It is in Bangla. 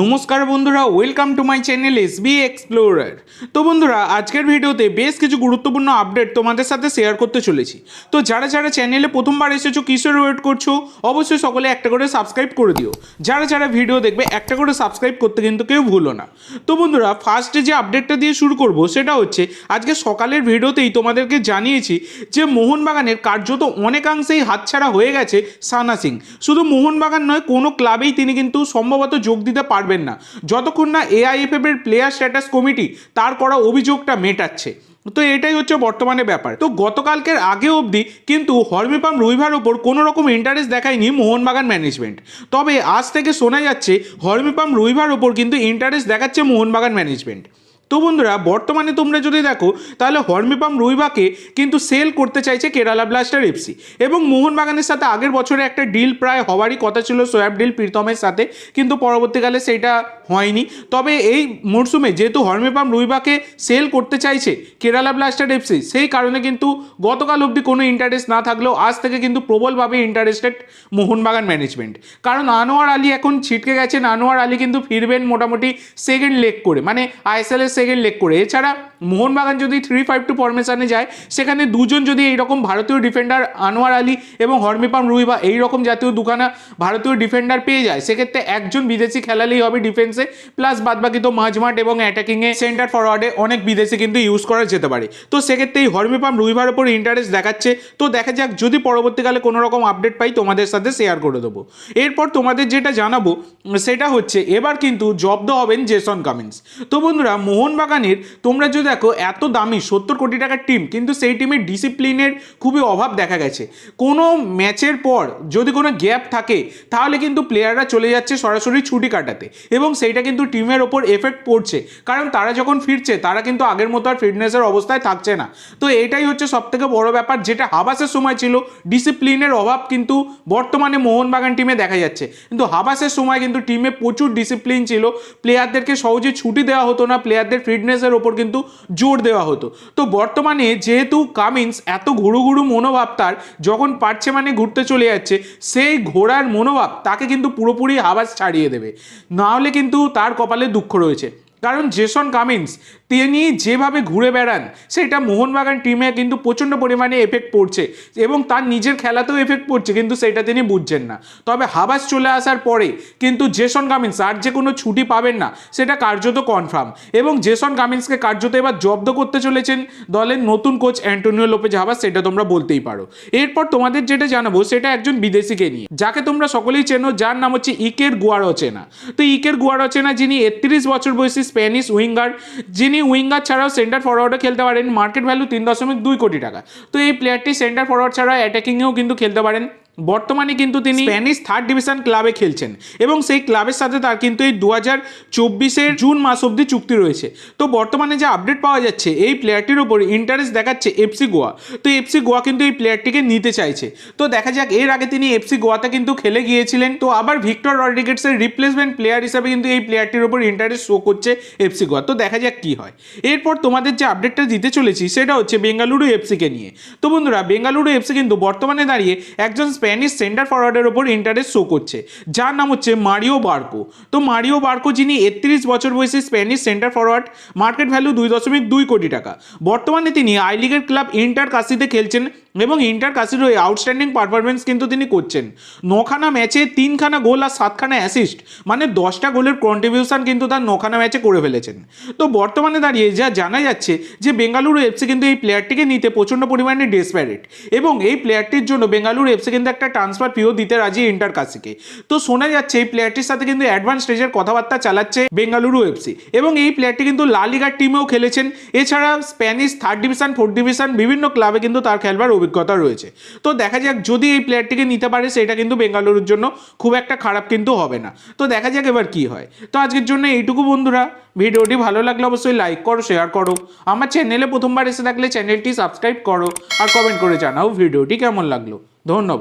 নমস্কার বন্ধুরা welcome to my channel S B explorer তো বন্ধুরা, আজকের ভিডিওতে বেশ কিছু গুরুত্বপূর্ণ আপডেট তোমাদের সাথে শেয়ার করতে চলেছি। তো যারা যারা চ্যানেলে প্রথমবার এসেছ, কিসের ওয়েট করছ, অবশ্যই সকলে একটা করে সাবস্ক্রাইব করে দিও। যারা যারা ভিডিও দেখবে, একটা করে সাবস্ক্রাইব করতে কিন্তু কেউ ভুলো না। তো বন্ধুরা ফার্স্টে যে আপডেটটা দিয়ে শুরু করব, সেটা হচ্ছে, আজকে সকালের ভিডিওতেই তোমাদেরকে জানিয়েছি যে মোহনবাগানের কার্যত অনেকাংশেই হাতছাড়া হয়ে গেছে সানা সিং। শুধু মোহনবাগান নয়, কোনো ক্লাবেই তিনি কিন্তু সম্ভবত যোগ দিতে পারবেন না। যতক্ষণ না এআইএফএফ এর প্লেয়ার স্ট্যাটাস কমিটি তার করা অভিযোগটা মেটাচ্ছে। তো এটাই হচ্ছে বর্তমানে ব্যাপার। তো গতকালকের আগে অবধি কিন্তু হরমিপাম রুইভার ওপর কোনো রকম ইন্টারেস্ট দেখায়নি মোহনবাগান ম্যানেজমেন্ট তবে আজ থেকে শোনা যাচ্ছে হরমিপাম রুইভার ওপর কিন্তু ইন্টারেস্ট দেখাচ্ছে মোহনবাগান ম্যানেজমেন্ট তো বন্ধুরা, বর্তমানে তোমরা যদি দেখো, তাহলে হর্মিপাম রুইবাকে কিন্তু সেল করতে চাইছে কেরালা ব্লাস্টার এফসি এবং মোহনবাগানের সাথে আগের বছরে একটা ডিল প্রায় হওয়ারই কথা ছিল, সোয়াব ডিল প্রীতমের সাথে, কিন্তু পরবর্তীকালে সেটা হয়নি। তবে এই মরশুমে যেহেতু হর্মিপাম রুইবাকে সেল করতে চাইছে কেরালা ব্লাস্টার এফসি সেই কারণে কিন্তু গতকাল অবধি কোনো ইন্টারেস্ট না থাকলেও আজ থেকে কিন্তু প্রবলভাবে ইন্টারেস্টেড মোহনবাগান ম্যানেজমেন্ট কারণ আনোয়ার আলী এখন ছিটকে গেছেন, আনোয়ার আলী কিন্তু ফিরবেন মোটামুটি সেকেন্ড লেগ করে মানে আইএসএল এর সেকেন্ড লেগ করে। এছাড়া মোহনবাগান যদি থ্রি ফাইভ টু ফরমেশনে যায়, সেখানে দুজন যদি এইরকম ভারতীয় ডিফেন্ডার আনোয়ার আলী এবং হরমিপাম রুইবা এই রকম জাতীয় দুখানা ভারতীয় ডিফেন্ডার পেয়ে যায়, সেক্ষেত্রে একজন বিদেশি খেলালেই হবে ডিফেন্সে প্লাস বাদবাকি তো মাঝমাঠ এবং অ্যাটাকিংয়ে সেন্টার ফরওয়ার্ডে অনেক বিদেশি কিন্তু ইউজ করা যেতে পারে। তো সেক্ষেত্রে এই হরমিপাম রুইবার ওপর ইন্টারেস্ট দেখাচ্ছে। তো দেখা যাক, যদি পরবর্তীকালে কোনো রকম আপডেট পাই, তোমাদের সাথে শেয়ার করে দেবো। এরপর তোমাদের যেটা জানাব, সেটা হচ্ছে, এবার কিন্তু জব্দ হবেন জেসন কামিন্স তো বন্ধুরা মোহনবাগানের, তোমরা যদি দেখো, এত দামি, সত্তর কোটি টাকার টিম কিন্তু সেই টিমের ডিসিপ্লিনের খুবই অভাব দেখা গেছে। কোনো ম্যাচের পর যদি কোনো গ্যাপ থাকে, তাহলে কিন্তু প্লেয়াররা চলে যাচ্ছে সরাসরি ছুটি কাটাতে। এবং সেইটা কিন্তু টিমের ওপর এফেক্ট পড়ছে। কারণ তারা যখন ফিরছে, তারা কিন্তু আগের মতো আর ফিটনেসের অবস্থায় থাকছে না। তো এটাই হচ্ছে সব থেকে বড় ব্যাপার, যেটা হাবাসের সময় ছিল ডিসিপ্লিনের অভাব কিন্তু বর্তমানে মোহনবাগান টিমে দেখা যাচ্ছে। কিন্তু হাবাসের সময় কিন্তু টিমে প্রচুর ডিসিপ্লিন ছিল। প্লেয়ারদেরকে সহজে ছুটি দেওয়া হতো না প্লেয়ারদের ফিটনেসের ওপর কিন্তু জোর দেওয়া হতো। তো বর্তমানে যেহেতু কামিন্স এত ঘুরু ঘুরু মনোভাব তার, যখন পারছে মানে ঘুরতে চলে যাচ্ছে, সেই ঘোড়ার মনোভাব তাকে কিন্তু পুরোপুরি আওয়াজ ছাড়িয়ে দেবে। নাহলে কিন্তু তার কপালে দুঃখ রয়েছে। কারণ জেসন কামিন্স, তিনি যেভাবে ঘুরে বেড়ান, সেটা মোহনবাগান টিমে কিন্তু প্রচণ্ড পরিমাণে এফেক্ট পড়ছে এবং তার নিজের খেলাতেও এফেক্ট পড়ছে, কিন্তু সেটা তিনি বুঝছেন না। তবে হাবাস চলে আসার পরে কিন্তু জেসন কামিন্স আর যে কোনো ছুটি পাবেন না, সেটা কার্যত কনফার্ম এবং জেসন কামিন্সকে কার্যত এবার জব্দ করতে চলেছেন দলের নতুন কোচ অ্যান্টোনিও লোপেজ হাবাস, সেটা তোমরা বলতেই পারো। এরপর তোমাদের যেটা জানাব, সেটা একজন বিদেশিকে নিয়ে। যাকে তোমরা সকলেই চেনো, যার নাম হচ্ছে ইকের গুয়ারচেনা। তো ইকের গুয়ারচেনা, যিনি একত্রিশ বছর বয়সী স্প্যানিশ উইঙ্গার, যিনি উইঙ্গার ছাড়াও সেন্টার ফরওয়ার্ডও খেলতে পারেন মার্কেট ভ্যালু তিন দশমিক দুই কোটি টাকা। তো এই প্লেয়ারটি সেন্টার ফরওয়ার্ড ছাড়া অ্যাটাকিংয়েও কিন্তু খেলতে পারেন। বর্তমানে কিন্তু তিনি স্প্যানিশ থার্ড ডিভিশন ক্লাবে খেলছেন এবং সেই ক্লাবের সাথে তার কিন্তু এই দু হাজার চব্বিশের জুন মাস অবধি চুক্তি রয়েছে। তো বর্তমানে যে আপডেট পাওয়া যাচ্ছে, এই প্লেয়ারটির ওপর ইন্টারেস্ট দেখাচ্ছে এফসি গোয়া। তো এফসি গোয়া কিন্তু এই প্লেয়ারটিকে নিতে চাইছে। তো দেখা যাক, এর আগে তিনি এফসি গোয়াতে কিন্তু খেলে গিয়েছিলেন। তো আবার ভিক্টর রড্রিগেটসের রিপ্লেসমেন্ট প্লেয়ার হিসাবে কিন্তু এই প্লেয়ারটির ওপর ইন্টারেস্ট শো করছে এফসি গোয়া। তো দেখা যাক কী হয়। এরপর তোমাদের যে আপডেটটা দিতে চলেছি, সেটা হচ্ছে বেঙ্গালুরু এফসিকে নিয়ে। তো বন্ধুরা বেঙ্গালুরু এফসি কিন্তু বর্তমানে দাঁড়িয়ে একজন স্প্যানিশ সেন্টার ফরওয়ার্ডের ওপর ইন্টারেস্ট শো করছে। যার নাম হচ্ছে মারিও বার্কো তো মারিও বার্কো যিনি একত্রিশ বছর বয়সী Spanish centre forward market value দুই দশমিক দুই কোটি টাকা। বর্তমানে তিনি আই লিগের ক্লাব ইন্টার কাশিতে খেলছেন এবং ইন্টার কাসির হয়ে আউটস্ট্যান্ডিং পারফরমেন্স কিন্তু তিনি করছেন। নখানা ম্যাচে তিনখানা গোল আর সাতখানা অ্যাসিস্ট মানে দশটা গোলের কন্ট্রিবিউশন কিন্তু তার নখানা ম্যাচে করে ফেলেছেন। তো বর্তমানে দাঁড়িয়ে যা জানা যাচ্ছে যে বেঙ্গালুরু এফসি কিন্তু এই প্লেয়ারটিকে নিতে প্রচণ্ড পরিমাণে ডেসপ্যারেট এবং এই প্লেয়ারটির জন্য বেঙ্গালুরু এফসি কিন্তু একটা ট্রান্সফার ফিও দিতে রাজি ইন্টার কাসিকে তো শোনা যাচ্ছে, এই প্লেয়ারটির সাথে কিন্তু অ্যাডভান্স স্টেজের কথাবার্তা চালাচ্ছে বেঙ্গালুরু এফসি এবং এই প্লেয়ারটি কিন্তু লা লিগার টিমেও খেলেছেন। এছাড়া Spanish third division fourth division বিভিন্ন ক্লাবে কিন্তু তার খেলবার অভিজ্ঞতা রয়েছে। তো দেখা যাক, যদি এই প্লেয়ারটিকে নিতে পারে, সেটা কিন্তু বেঙ্গালুরুর জন্য খুব একটা খারাপ কিন্তু হবে না। তো দেখা যাক এবার কি হয়। তো আজকের জন্য এইটুকু বন্ধুরা। ভিডিওটি ভালো লাগলে অবশ্যই লাইক করো শেয়ার করো। আমার চ্যানেলে প্রথমবার এসে থাকলে চ্যানেলটি সাবস্ক্রাইব করো। আর কমেন্ট করে জানাও ভিডিওটি কেমন লাগল। ধন্যবাদ।